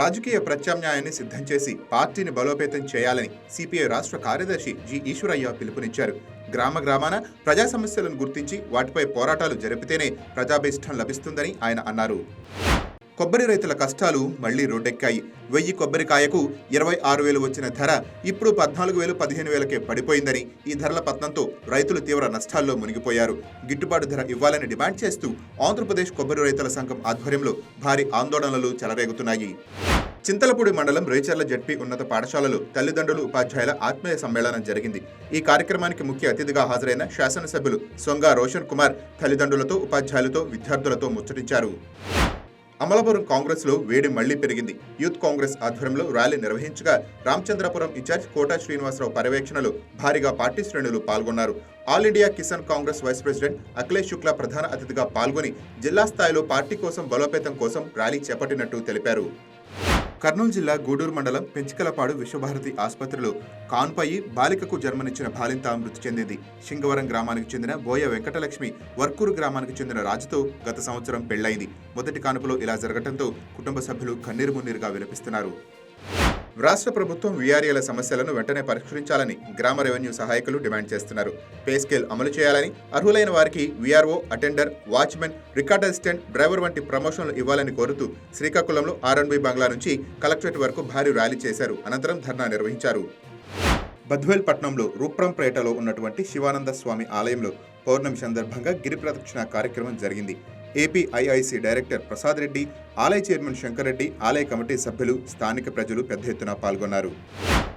రాజకీయ ప్రత్యామ్నాయాన్ని సిద్ధం చేసి పార్టీని బలోపేతం చేయాలని సిపిఐ రాష్ట్ర కార్యదర్శి జి ఈశ్వరయ్య పిలుపునిచ్చారు. గ్రామ గ్రామాన ప్రజా సమస్యలను గుర్తించి వాటిపై పోరాటాలు జరిపితేనే ప్రజాభిష్టం లభిస్తుందని ఆయన అన్నారు. కొబ్బరి రైతుల కష్టాలు మళ్ళీ రోడ్డెక్కాయి వెయ్యి కొబ్బరికాయకు ఇరవై ఆరు వేలు వచ్చిన ధర ఇప్పుడు పద్నాలుగు వేలు పదిహేను వేలకే పడిపోయిందని ఈ ధరల పతనంతో రైతులు తీవ్ర నష్టాల్లో మునిగిపోయారు. గిట్టుబాటు ధర ఇవ్వాలని డిమాండ్ చేస్తూ ఆంధ్రప్రదేశ్ కొబ్బరి రైతుల సంఘం ఆధ్వర్యంలో భారీ ఆందోళనలు చెలరేగుతున్నాయి. చింతలపూడి మండలం రేచర్ల జడ్పీ ఉన్నత పాఠశాలలో తల్లిదండ్రులు ఉపాధ్యాయుల ఆత్మీయ సమ్మేళనం జరిగింది. ఈ కార్యక్రమానికి ముఖ్య అతిథిగా హాజరైన శాసనసభ్యులు సొంగ రోషన్ కుమార్ తల్లిదండ్రులతో ఉపాధ్యాయులతో విద్యార్థులతో ముచ్చటించారు. అమలాపురం కాంగ్రెస్లో వేడి మళ్ళీ పెరిగింది. యూత్ కాంగ్రెస్ ఆధ్వర్యంలో ర్యాలీ నిర్వహించగా రామచంద్రపురం ఇన్ఛార్జ్ కోటా శ్రీనివాసరావు పర్యవేక్షణలో భారీగా పార్టీ శ్రేణులు పాల్గొన్నారు. All India Kisan Congress vice president Akhilesh Shukla ప్రధాన అతిథిగా పాల్గొని జిల్లా స్థాయిలో పార్టీ కోసం బలోపేతం కోసం ర్యాలీ చేపట్టినట్టు తెలిపారు. కర్నూలు జిల్లా గూడూరు మండలం పెంచికలపాడు విశ్వభారతి ఆసుపత్రిలో కాన్పయి బాలికకు జన్మనిచ్చిన బాలింత మృతి చెందింది. శింగవరం గ్రామానికి చెందిన బోయ వెంకటలక్ష్మి వర్కూరు గ్రామానికి చెందిన రాజుతో గత సంవత్సరం పెళ్ళైంది మొదటి కానుపులో ఇలా జరగడంతో కుటుంబ సభ్యులు కన్నీరు మున్నీరుగా విలపిస్తున్నారు. రాష్ట్ర ప్రభుత్వం వీఆర్ఏల సమస్యలను వెంటనే పరిష్కరించాలని గ్రామ రెవెన్యూ సహాయకులు డిమాండ్ చేస్తున్నారు. పే స్కేల్ అమలు చేయాలని అర్హులైన వారికి VRO attender watchman record assistant driver వంటి ప్రమోషన్లు ఇవ్వాలని కోరుతూ శ్రీకాకుళంలో ఆర్ఎన్బి బంగ్లా నుంచి కలెక్టరేట్ వరకు భారీ ర్యాలీ చేశారు. అనంతరం ధర్నా నిర్వహించారు. బద్వేల్ పట్నంలో రూప్రంపేటలో ఉన్నటువంటి శివానంద స్వామి ఆలయంలో పౌర్ణమి సందర్భంగా గిరి ప్రదక్షిణ కార్యక్రమం జరిగింది. ఏపీఐఐసి డైరెక్టర్ ప్రసాద్ రెడ్డి ఆలయ చైర్మన్ శంకర్ రెడ్డి ఆలయ కమిటీ సభ్యులు స్థానిక ప్రజలు పెద్ద ఎత్తున పాల్గొన్నారు.